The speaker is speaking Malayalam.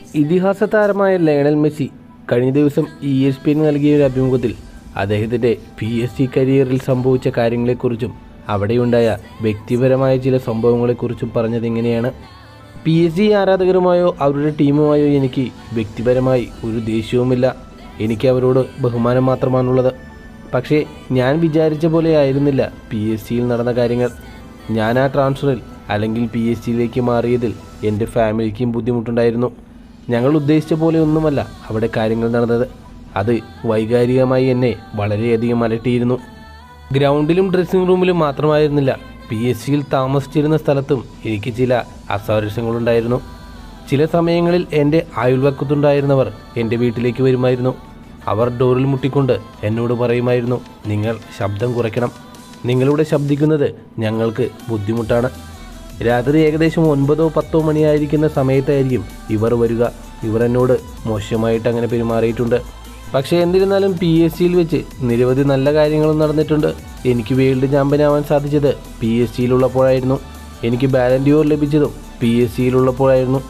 ഇതിഹാസ താരമായ ലയണൽ മെസ്സി കഴിഞ്ഞ ദിവസം ഇ എസ് പി നൽകിയ ഒരു അഭിമുഖത്തിൽ അദ്ദേഹത്തിന്റെ പി എസ് സി കരിയറിൽ സംഭവിച്ച കാര്യങ്ങളെക്കുറിച്ചും അവിടെയുണ്ടായ വ്യക്തിപരമായ ചില സംഭവങ്ങളെക്കുറിച്ചും പറഞ്ഞത് ഇങ്ങനെയാണ്. പി എസ് സി ആരാധകരുമായോ അവരുടെ ടീമുമായോ എനിക്ക് വ്യക്തിപരമായി ഒരു ദേഷ്യവുമില്ല. എനിക്ക് അവരോട് ബഹുമാനം മാത്രമാണുള്ളത്. പക്ഷേ ഞാൻ വിചാരിച്ച പോലെ ആയിരുന്നില്ല പി എസ് സിയിൽ നടന്ന കാര്യങ്ങൾ. ഞാൻ ആ ട്രാൻസ്ഫറിൽ അല്ലെങ്കിൽ പി എസ് സിയിലേക്ക് മാറിയതിൽ എന്റെ ഫാമിലിക്കും ബുദ്ധിമുട്ടുണ്ടായിരുന്നു. ഞങ്ങൾ ഉദ്ദേശിച്ച പോലെ ഒന്നുമല്ല അവിടെ കാര്യങ്ങൾ നടന്നത്. അത് വൈകാരികമായി എന്നെ വളരെയധികം അലട്ടിയിരുന്നു. ഗ്രൗണ്ടിലും ഡ്രസ്സിംഗ് റൂമിലും മാത്രമായിരുന്നില്ല. പി എസ് സിയിൽ താമസിച്ചിരുന്ന സ്ഥലത്തും എനിക്ക് ചില അസ്വാരസ്യങ്ങളുണ്ടായിരുന്നു ചില സമയങ്ങളിൽ എന്റെ അയൽവക്കത്തുണ്ടായിരുന്നവർ എന്റെ വീട്ടിലേക്ക് വരുമായിരുന്നു. അവർ ഡോറിൽ മുട്ടിക്കൊണ്ട് എന്നോട് പറയുമായിരുന്നു നിങ്ങൾ ശബ്ദം കുറയ്ക്കണം. നിങ്ങളുടെ ശബ്ദിക്കുന്നത് ഞങ്ങൾക്ക് ബുദ്ധിമുട്ടാണ്. രാത്രി ഏകദേശം ഒൻപതോ പത്തോ മണിയായിരിക്കുന്ന സമയത്തായിരിക്കും ഇവർ വരിക. ഇവർ എന്നോട് മോശമായിട്ട് അങ്ങനെ പെരുമാറിയിട്ടുണ്ട്. പക്ഷേ എന്നിരുന്നാലും പി എസ് സിയിൽ വെച്ച് നിരവധി നല്ല കാര്യങ്ങളും നടന്നിട്ടുണ്ട്. എനിക്ക് വേൾഡ് ചാമ്പ്യനാവാൻ സാധിച്ചത് പി എസ് സിയിലുള്ളപ്പോഴായിരുന്നു എനിക്ക് ബാലൻഡിയോർ ലഭിച്ചതും പി എസ് സിയിലുള്ളപ്പോഴായിരുന്നു